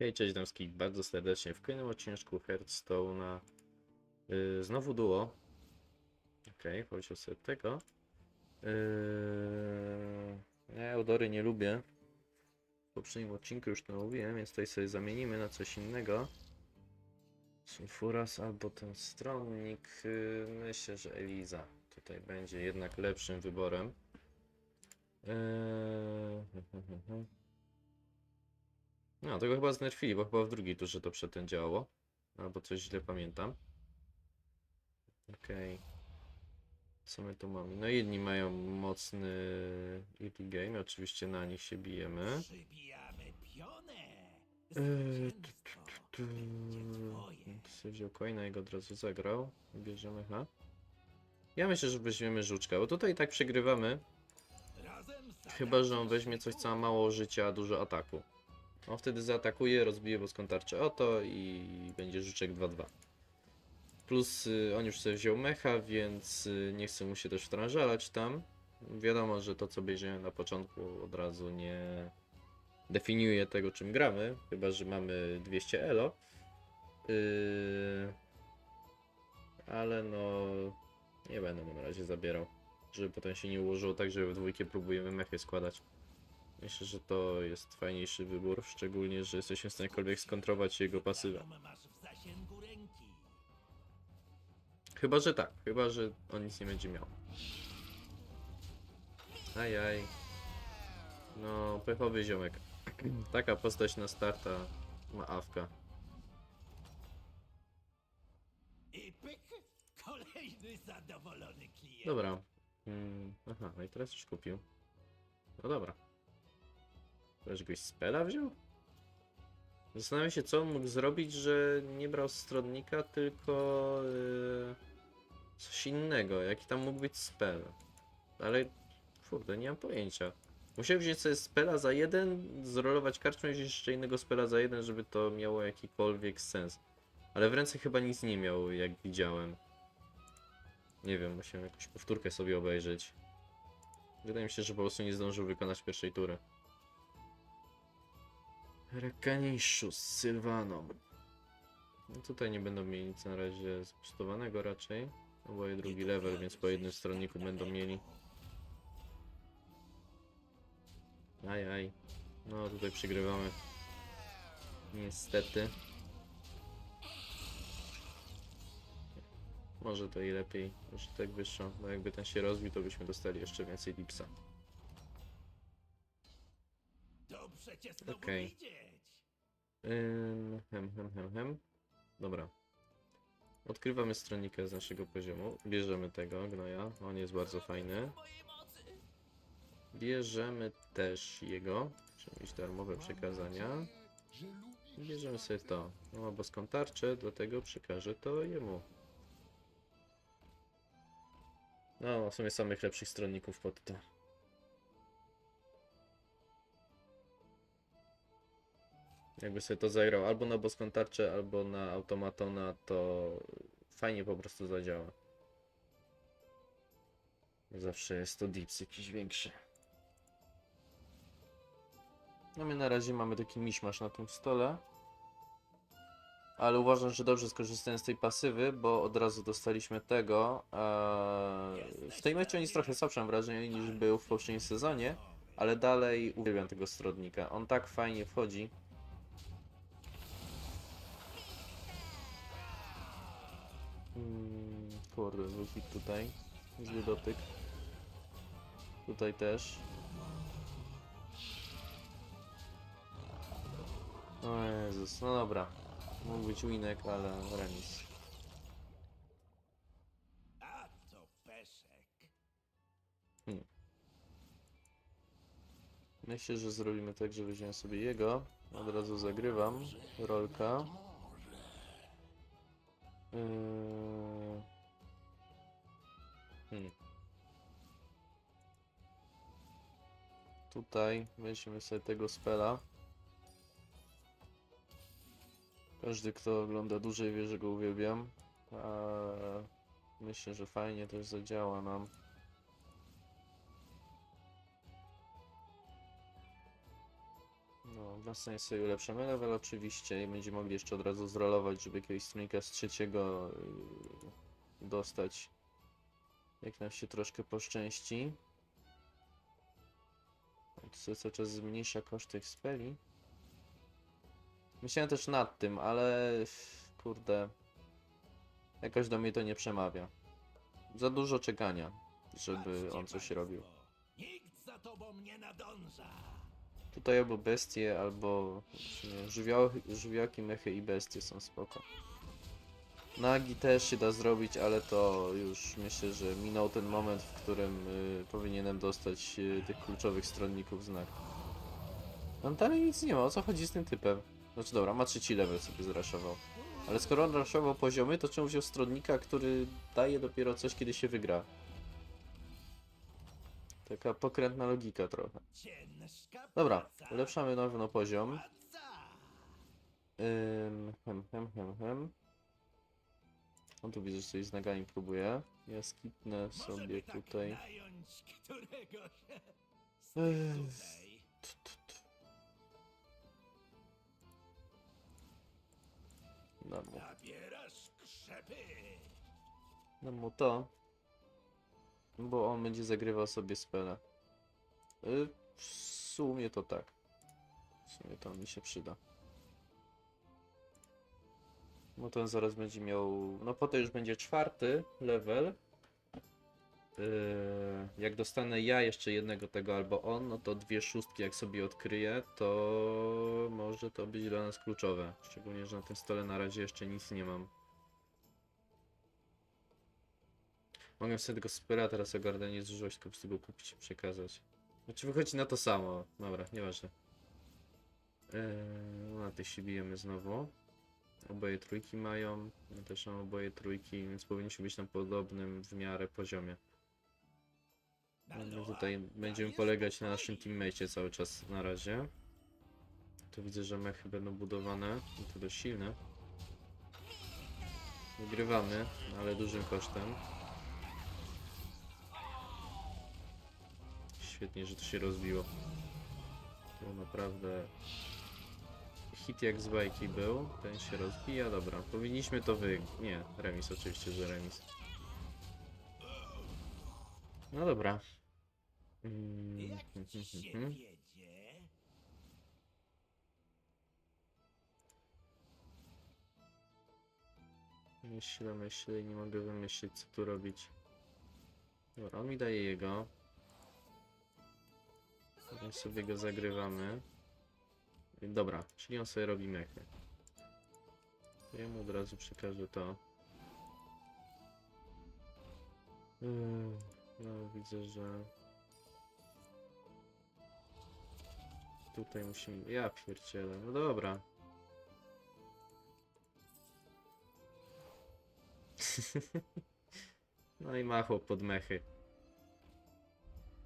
Hej, cześć damski, bardzo serdecznie. W kolejnym odcinku Hearthstone'a yy, znowu duo. Okej, okay, powiedział sobie tego. Yy, ja Eudory nie lubię. W poprzednim odcinku już to mówiłem, więc tutaj sobie zamienimy na coś innego. Sulfuras albo ten stronnik. Yy, myślę, że Eliza tutaj będzie jednak lepszym wyborem. Yy, no, tego chyba znerfili, bo chyba w drugiej turze to przedtem działało. Albo coś źle pamiętam. Okej. Co my tu mamy? No jedni mają mocny early game, oczywiście na nich się bijemy. Przybijamy pionę. Eee, tu, wziął coina i go od razu zagrał. Bierzemy H. Ja myślę, że weźmiemy żuczka, bo tutaj i tak przegrywamy. Chyba, że on weźmie coś, co ma mało życia, a dużo ataku. On wtedy zaatakuje, rozbije boską tarczę oto i będzie żuczek 2-2. Plus y, on już sobie wziął mecha, więc y, nie chce mu się też wtrążalać tam. Wiadomo, że to co bierzemy na początku od razu nie definiuje tego czym gramy, chyba że mamy 200 elo. Yy... Ale no nie będę na razie zabierał żeby potem się nie ułożyło tak, że w dwójkę próbujemy mechy składać. Myślę, że to jest fajniejszy wybór, szczególnie, że jesteśmy w stanie jakkolwiek skontrować jego pasywę. Chyba, że tak, chyba, że on nic nie będzie miał. Ajaj. No, pechowy ziomek. Taka postać na starta ma awka. I pyk, kolejny zadowolony klient. Dobra. Mm, aha, no i teraz już kupił. No dobra. Goś spela wziął? Zastanawiam się, co on mógł zrobić, że nie brał stronnika, tylko yy, coś innego. Jaki tam mógł być spell? Ale kurde, nie mam pojęcia. Musiał wziąć sobie spela za jeden, zrolować kartę i wziąć jeszcze innego spela za jeden, żeby to miało jakikolwiek sens. Ale w ręce chyba nic nie miał, jak widziałem. Nie wiem, musiałem jakąś powtórkę sobie obejrzeć. Wydaje mi się, że po prostu nie zdążył wykonać pierwszej tury. Rekaniszu z Sylwaną. No tutaj nie będą mieli nic na razie spustowanego raczej. Oboje drugi level, więc po jednym stronniku będą mieli. Ajaj. No tutaj przegrywamy. Niestety. Może to i lepiej, że tak wyższo, bo jakby ten się rozbił, to byśmy dostali jeszcze więcej dipsa. Dobrze cię znowu Okej. widzieć. Ym, hem, hem, hem, hem. Dobra. Odkrywamy stronnikę z naszego poziomu. Bierzemy tego gnoja. On jest bardzo fajny. Mojej mocy. Bierzemy też jego. Czyli mieć darmowe przekazania. I Bierzemy sobie to. On ma boską tarczę, dlatego przekażę to jemu. No, w sumie samych lepszych stronników pod to. Jakby sobie to zagrał albo na boską tarczę, albo na automatona, to fajnie po prostu zadziała. Zawsze jest to dips jakiś większy. No my na razie mamy taki miszmasz na tym stole. Ale uważam, że dobrze skorzystałem z tej pasywy, bo od razu dostaliśmy tego. Eee, w tej meczu on jest trochę słabszym wrażenie niż był w poprzednim sezonie, ale dalej uwielbiam tego strodnika. On tak fajnie wchodzi. Mm, kurde, był hit tutaj. Zły dotyk. Tutaj też. O Jezus, no dobra. Mógł być winek, ale remis. A to peszek. Myślę, że zrobimy tak, że weźmiemy sobie jego. Od razu zagrywam. Rolka. Yy... Hmm. Tutaj weźmiemy sobie tego spela. Każdy, kto ogląda dłużej wie, że go uwielbiam. Myślę, że fajnie też zadziała nam. No, na stronie sobie ulepszymy level oczywiście i będziemy mogli jeszcze od razu zrolować, żeby jakiegoś stronnika z trzeciego yy, dostać. Jak nam się troszkę poszczęści. On sobie cały czas zmniejsza koszt tych speli. Myślałem też nad tym, ale kurde. Jakoś do mnie to nie przemawia. Za dużo czekania, żeby on coś robił. Nikt za tobą nie nadąża. Tutaj albo bestie, albo w sumie żywioł, żywiołki, mechy i bestie są spoko. Nagi też się da zrobić, ale to już myślę, że minął ten moment, w którym y, powinienem dostać y, tych kluczowych stronników znak. On dalej nic nie ma, o co chodzi z tym typem? Znaczy dobra, ma trzeci level sobie zraszował. Ale skoro on raszował poziomy, to czemu wziął stronnika, który daje dopiero coś, kiedy się wygra? Taka pokrętna logika trochę. Dobra, ulepszamy na pewno poziom. Ym, hem, hem, hem, hem. On tu widzę, że coś z nagami próbuje. Ja skipnę sobie tutaj. Ech. T. Dam mu, dam mu to. Bo on będzie zagrywał sobie spele. Y, w sumie to tak. W sumie to mi się przyda. No to on zaraz będzie miał. No potem już będzie czwarty level. Yy, jak dostanę ja jeszcze jednego tego albo on, no to dwie szóstki jak sobie odkryję, to może to być dla nas kluczowe. Szczególnie, że na tym stole na razie jeszcze nic nie mam. Mogę sobie tego spyra teraz ogarnąć, zużywać, tylko po prostu go kupić i przekazać. Znaczy wychodzi na to samo. Dobra, nieważne. Yy, no na tych się bijemy znowu. Oboje trójki mają. Ja też mam oboje trójki, więc powinniśmy być na podobnym w miarę poziomie. No, tutaj będziemy polegać na naszym teammate'cie cały czas na razie. Tu widzę, że mechy będą budowane. I to dość silne. Wygrywamy, ale dużym kosztem. Świetnie, że to się rozbiło. To naprawdę hit jak z bajki był. Ten się rozbija, dobra. Powinniśmy to wy... Nie, remis, oczywiście, że remis. No dobra. Mm, Jak ci się hmm. wiedzie? Myślę, myślę i nie mogę wymyślić co tu robić. Dobra, on mi daje jego. Potem sobie go zagrywamy. Dobra, czyli on sobie robi mechy. Ja mu od razu przekażę to. Ym, No, widzę, że... Tutaj musimy... Ja pierdzielę, no dobra. No i ma chłop pod mechy.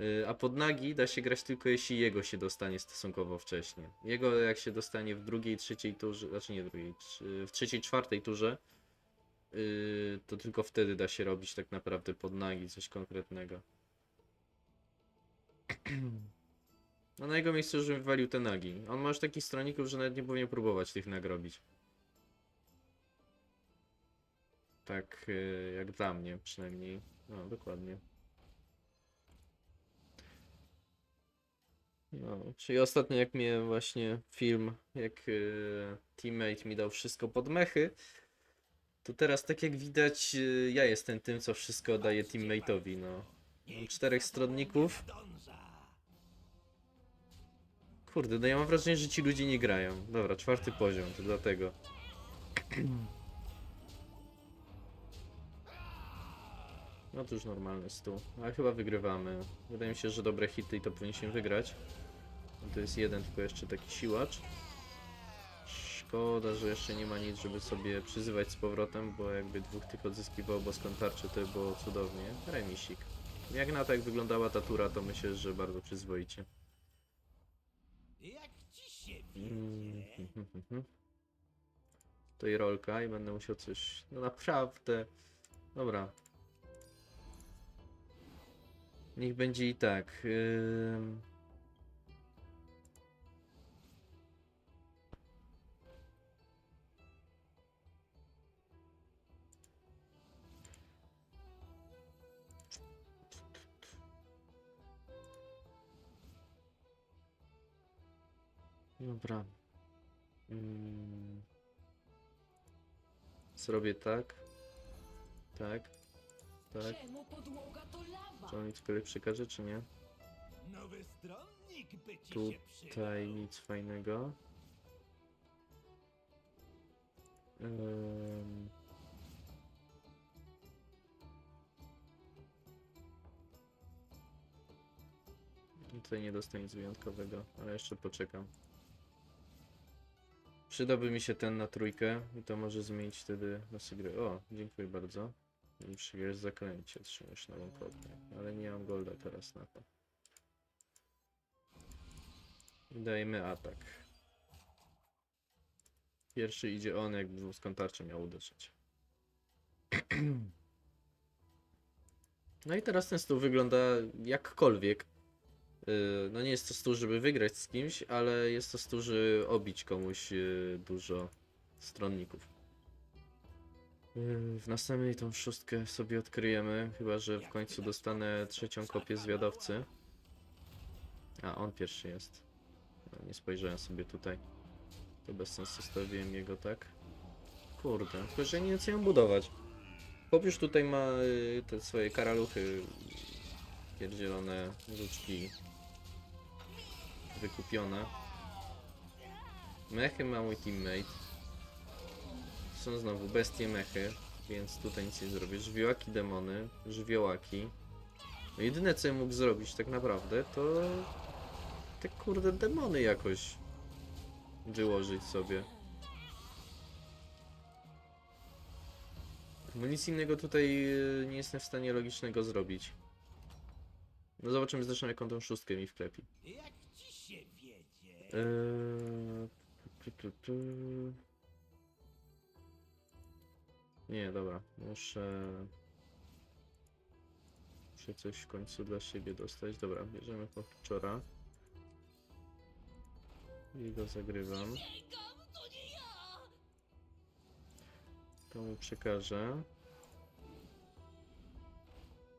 Yy, A pod nagi da się grać tylko jeśli jego się dostanie stosunkowo wcześnie. Jego jak się dostanie w drugiej, trzeciej turze, znaczy nie drugiej, trz- w trzeciej, czwartej turze, yy, to tylko wtedy da się robić tak naprawdę pod nagi coś konkretnego. No na jego miejscu już bym wywalił te nagi. On ma już takich stronników, że nawet nie powinien próbować tych nagrobić. Tak jak dla mnie przynajmniej. No, dokładnie. No, czyli ostatnio jak miałem właśnie film, jak yy, teammate mi dał wszystko pod mechy, to teraz tak jak widać yy, ja jestem tym, co wszystko daje teammate'owi, no. Czterech stronników. Kurde, no ja mam wrażenie, że ci ludzie nie grają. Dobra, czwarty poziom, to dlatego. No to już normalny stół. Ale chyba wygrywamy. Wydaje mi się, że dobre hity i to powinniśmy wygrać. No To jest jeden tylko jeszcze taki siłacz. Szkoda, że jeszcze nie ma nic, żeby sobie przyzywać z powrotem, bo jakby dwóch tych odzyskiwał boską tarczę, to by było cudownie. Remisik. Jak na to jak wyglądała ta tura, to myślę, że bardzo przyzwoicie. Jak ci się wiedzie? To i rolka i będę musiał coś. No naprawdę. Dobra. Niech będzie i tak. Ym... Dobra. Mm. Zrobię tak. Tak. Tak. Czemu podłoga to lawa? Czy on mi cokolwiek przekaże, czy nie? Nowy stronnik by ci się przydał. Tutaj nic fajnego. Ym. Tutaj nie dostaję nic wyjątkowego, ale jeszcze poczekam. Przydałby mi się ten na trójkę i to może zmienić wtedy losy gry. O, dziękuję bardzo. I przyjesz zaklęcie, otrzymujesz nową kopię. Ale nie mam golda teraz na to. Dajmy atak. Pierwszy idzie on, jakby z kontarczy miał uderzyć. No i teraz ten stół wygląda jakkolwiek. Yy, No nie jest to stół, żeby wygrać z kimś, ale jest to stół, żeby obić komuś yy, dużo stronników. Yy, W następnej tą szóstkę sobie odkryjemy, chyba że w końcu dostanę trzecią kopię zwiadowcy. A, on pierwszy jest. No, Nie spojrzałem sobie tutaj. To bez sensu zostawiłem jego tak. Kurde, tylko że nie co ją budować. Już tutaj ma y, te swoje karaluchy pierdzielone żuczki wykupione. Mechy ma mój teammate. Są znowu bestie mechy, więc tutaj nic nie zrobię. Żywiołaki demony, żywiołaki. No jedyne co mógł zrobić tak naprawdę to te kurde demony jakoś wyłożyć sobie. Bo nic innego tutaj y, nie jestem w stanie logicznego zrobić. No zobaczymy zresztą jaką tą szóstkę mi wklepi. Jak? Eee, tu, tu, tu. Nie, dobra, muszę... Muszę coś w końcu dla siebie dostać. Dobra, bierzemy pochczora. I go zagrywam. To mu przekażę.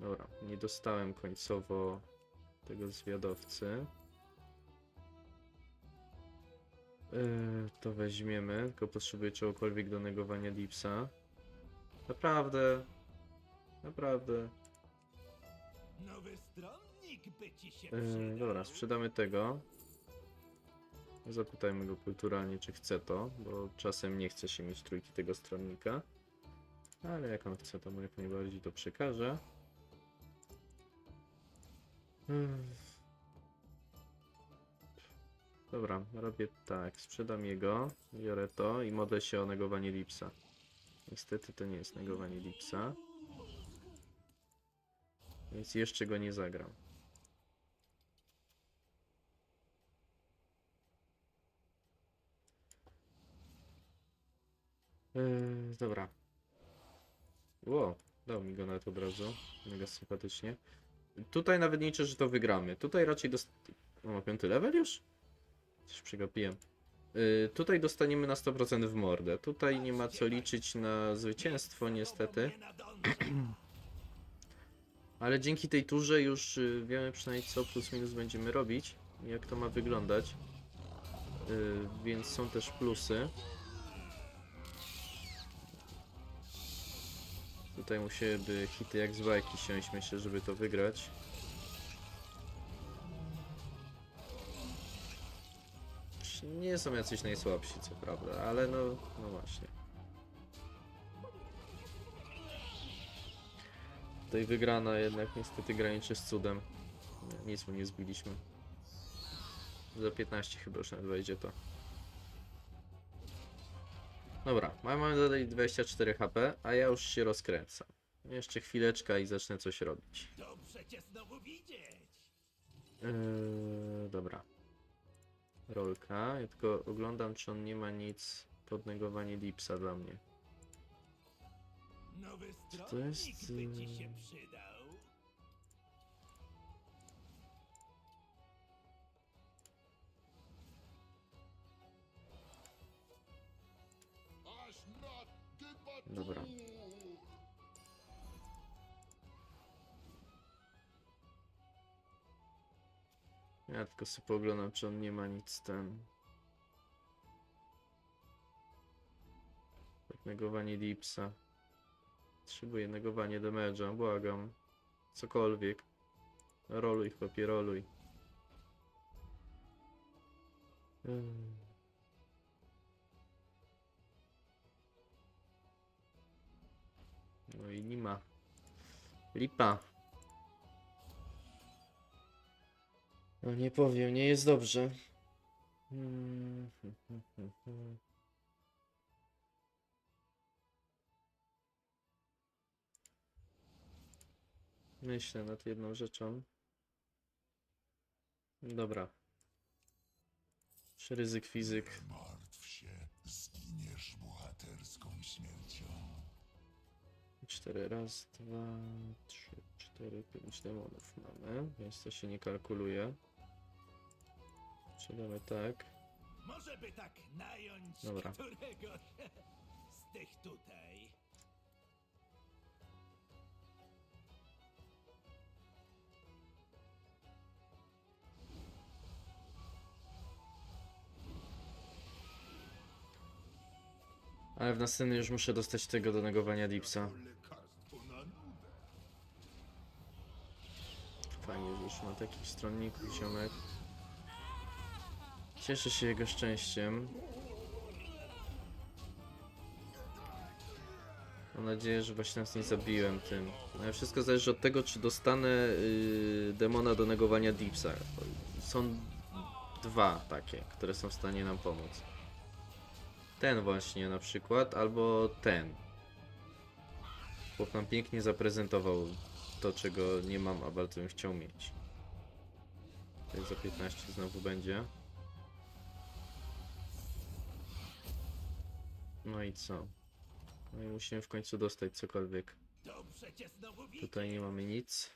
Dobra, nie dostałem końcowo tego zwiadowcy. To weźmiemy, tylko potrzebuję czegokolwiek do negowania Dipsa. Naprawdę, naprawdę. Nowy stronnik by ci się Yy, dobra, sprzedamy tego. Zapytajmy go kulturalnie, czy chce to, bo czasem nie chce się mieć trójki tego stronnika. Ale jak on chce, to mu jak najbardziej to przekaże. Hmm. Dobra, robię tak, sprzedam jego, biorę to i modlę się o negowanie Lipsa. Niestety to nie jest negowanie Lipsa. Więc jeszcze go nie zagram. Eee, dobra. Ło, dał mi go nawet od razu. Mega sympatycznie. Tutaj nawet liczę, że to wygramy. Tutaj raczej dost... O, piąty level już? Coś przegapiłem. Yy, tutaj dostaniemy na 100% w mordę. Tutaj nie ma co liczyć na zwycięstwo niestety. Ale dzięki tej turze już y, wiemy przynajmniej co plus minus będziemy robić. Jak to ma wyglądać. Y, więc są też plusy. Tutaj musieliby hity jak z bajki siąść, myślę, żeby to wygrać. Nie są jacyś najsłabsi, co prawda, ale no, no właśnie. Tutaj wygrana jednak niestety graniczy z cudem. Nic mu nie zbiliśmy. Za 15 chyba już nawet wejdzie to. Dobra, mamy dalej 24 HP, a ja już się rozkręcam. Jeszcze chwileczka i zacznę coś robić. Dobrze cię znowu widzieć. Yy, dobra. Rolka. Ja tylko oglądam, czy on nie ma nic pod negowanie Lipsa dla mnie. Nowy to stronnik jest, by ci y- się przydał. Dobra. Ja tylko sobie poglądam, czy on nie ma nic ten... Tak, negowanie dipsa. Potrzebuję negowanie damage'a, błagam. Cokolwiek. Roluj, chłopie, roluj. Hmm. No i nie ma. Lipa. No nie powiem, nie jest dobrze. Myślę nad jedną rzeczą. Dobra. Ryzyk fizyk? Martw się, zginiesz bohaterską śmiercią. Cztery, raz, dwa, trzy, cztery, pięć demonów mamy, więc to się nie kalkuluje. Sprzedamy tak. Może by tak nająć Dobra. któregoś z tych tutaj. Ale w następnym już muszę dostać tego do negowania Dipsa. Fajnie, że już ma takich stronników ziomek. Cieszę się jego szczęściem. Mam nadzieję, że właśnie nas nie zabiłem tym. No, Ale wszystko zależy od tego, czy dostanę yy, demona do negowania Deepsa. Są dwa takie, które są w stanie nam pomóc. Ten właśnie na przykład, albo ten. Chłop nam pięknie zaprezentował to, czego nie mam, a bardzo bym chciał mieć. To za 15 znowu będzie. No i co? No i musimy w końcu dostać cokolwiek. Tutaj nie mamy nic.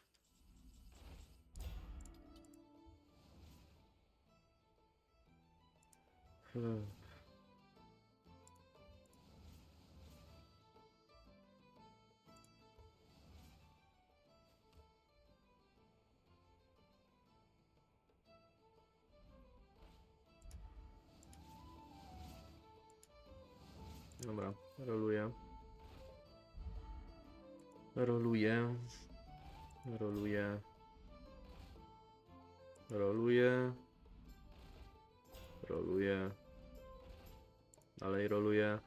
Hmm. Dobra, roluję. Roluję. Roluję. Roluję. Roluję. Dalej roluję.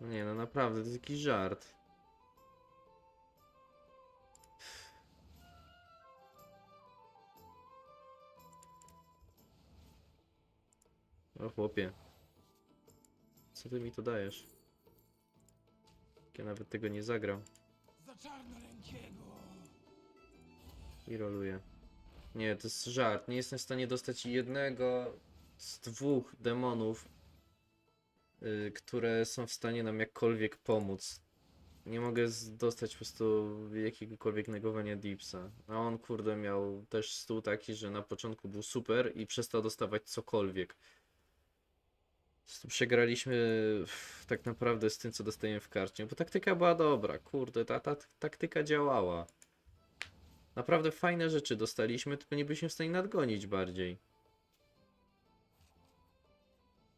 No nie, no naprawdę, to jest jakiś żart. O chłopie. Co ty mi to dajesz? Ja nawet tego nie zagram. I roluję. Nie, to jest żart. Nie jestem w stanie dostać jednego z dwóch demonów, y, które są w stanie nam jakkolwiek pomóc. Nie mogę dostać po prostu jakiegokolwiek negowania Deepsa. A on, kurde, miał też stół taki, że na początku był super i przestał dostawać cokolwiek. Przegraliśmy f- tak naprawdę z tym, co dostajemy w karcie, bo taktyka była dobra, kurde, ta, ta taktyka działała. Naprawdę fajne rzeczy dostaliśmy, tylko nie byliśmy w stanie nadgonić bardziej.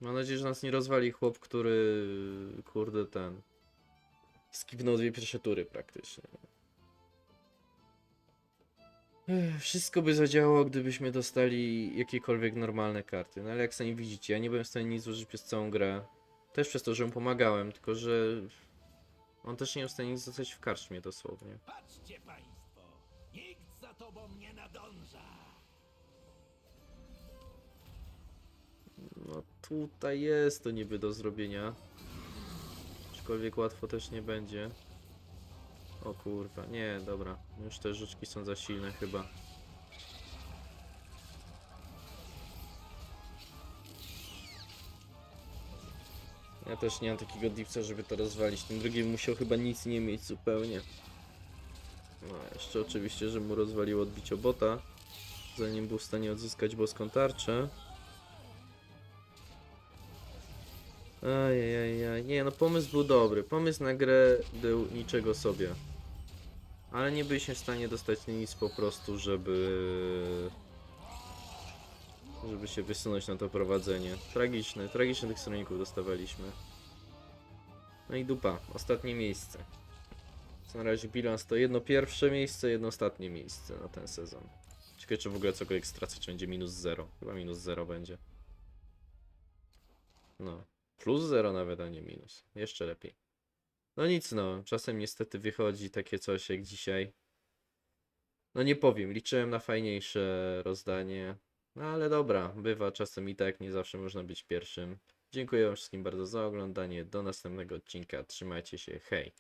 Mam nadzieję, że nas nie rozwali chłop, który, kurde, ten... Skipnął dwie pierwsze tury praktycznie. Wszystko by zadziałało, gdybyśmy dostali jakiekolwiek normalne karty. No ale jak sami widzicie, ja nie byłem w stanie nic zużyć przez całą grę. Też przez to, że mu pomagałem, tylko że... On też nie był w stanie nic zostać w karczmie dosłownie. Patrzcie państwo. Nikt za tobą nie nadąża. No tutaj jest to niby do zrobienia. Aczkolwiek łatwo też nie będzie. O kurwa, nie, dobra. Już te żuczki są za silne chyba. Ja też nie mam takiego dipsa, żeby to rozwalić. Ten drugi musiał chyba nic nie mieć zupełnie. No, jeszcze oczywiście, że mu rozwaliło odbicie bota. Zanim był w stanie odzyskać boską tarczę. Ajajaj, nie no pomysł był dobry. Pomysł na grę był niczego sobie. Ale nie byliśmy w stanie dostać nic po prostu, żeby... Żeby się wysunąć na to prowadzenie. Tragiczne, tragiczne tych stronników dostawaliśmy. No i dupa, ostatnie miejsce. Co na razie bilans to jedno pierwsze miejsce, jedno ostatnie miejsce na ten sezon. Ciekawe czy w ogóle cokolwiek stracę, czy będzie minus 0. Chyba minus 0 będzie. No. Plus 0 nawet, a nie minus. Jeszcze lepiej. No nic no, czasem niestety wychodzi takie coś jak dzisiaj. No nie powiem, liczyłem na fajniejsze rozdanie. No ale dobra, bywa czasem i tak, nie zawsze można być pierwszym. Dziękuję wszystkim bardzo za oglądanie. Do następnego odcinka. Trzymajcie się. Hej.